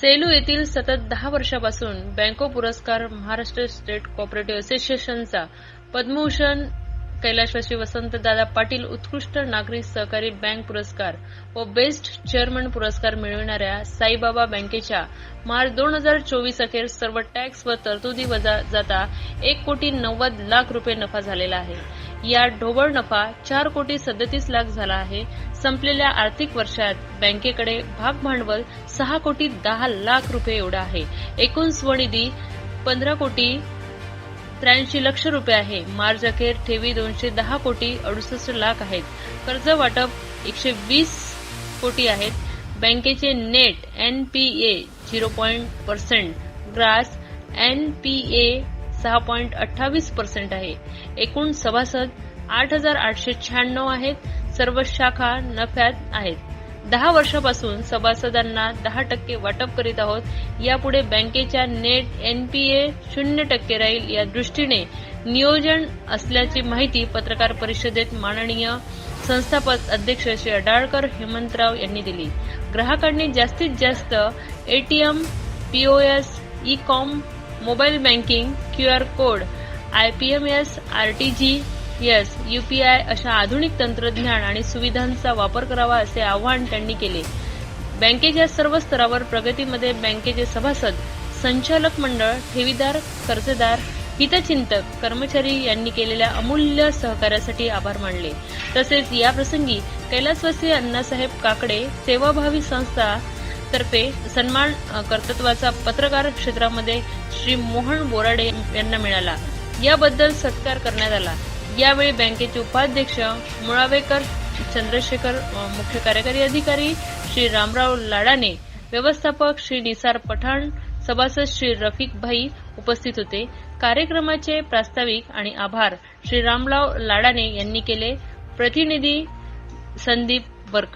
सेलू येथील सतत दहा वर्षापासून बँको पुरस्कार महाराष्ट्र स्टेट कॉपरेटिव्ह असोसिएशनचा पद्मभूषण कैलाशवासी वसंतदादा पाटील उत्कृष्ट नागरी सहकारी बँक पुरस्कार व बेस्ट चेअरमन पुरस्कार मिळविणाऱ्या साईबाबा बँकेच्या मार्च दोन हजार चोवीस अखेर सर्व टॅक्स व तरतुदी वजा जाता एक कोटी नव्वद लाख रुपये नफा झालेला आहे. या ढोबळ नफा चार कोटी सदतीस लाख झाला आहे. संपलेल्या आर्थिक वर्षात बँकेकडे भाग भांडवल सहा कोटी दहा लाख रुपये एवढा आहे. एकूण स्वनिधी पंधरा कोटी त्र्याऐंशी लक्ष रुपये आहे. मार्च अखेर ठेवी दोनशे दहा कोटी अडुसष्ट लाख आहेत. कर्ज वाटप एकशे वीस कोटी आहेत. बँकेचे net NPA zero point percent gross NPA सहा पॉईंट अठ्ठावीस पर्सेंट आहे. एकूण सभासद आठ हजार आठशे शहाण्णव आहेत. सर्व शाखा नफ्यात आहेत. दहा वर्षापासून सभासदांना दहा टक्के वाटप करीत आहोत. यापुढे बँकेच्या नेट एनपीए शून्य टक्के राहील या दृष्टीने नियोजन असल्याची माहिती पत्रकार परिषदेत माननीय संस्थापक अध्यक्ष श्री अडाळकर हेमंतराव यांनी दिली. ग्राहकांनी जास्तीत जास्त ATM POS e com mobile banking Q R code I P M S R T G S UPI अशा आधुनिक तंत्रज्ञान आणि सुविधांचा वापर करावा असे आवाहन त्यांनी केले. बँकेच्या सर्व स्तरावर प्रगतीमध्ये बँकेचे सभासद संचालक मंडळ ठेवीदार कर्जदार हितचिंतक कर्मचारी यांनी केलेल्या अमूल्य सहकार्यासाठी आभार मानले. तसेच याप्रसंगी कैलासवासी अण्णासाहेब काकडे सेवाभावी संस्था तर्फे सन्मान कर्तृत्वाचा पत्रकार क्षेत्रामध्ये श्री मोहन बोराडे यांना मिळाला. याबद्दल सत्कार करण्यात आला. यावेळी बँकेचे उपाध्यक्ष मुळावेकर चंद्रशेखर मुख्य कार्यकारी अधिकारी श्री रामराव लाडाने व्यवस्थापक श्री निसार पठाण सभासद श्री रफिक भाई उपस्थित होते. कार्यक्रमाचे प्रास्ताविक आणि आभार श्री रामराव लाडाने यांनी केले. प्रतिनिधी संदीप बरकट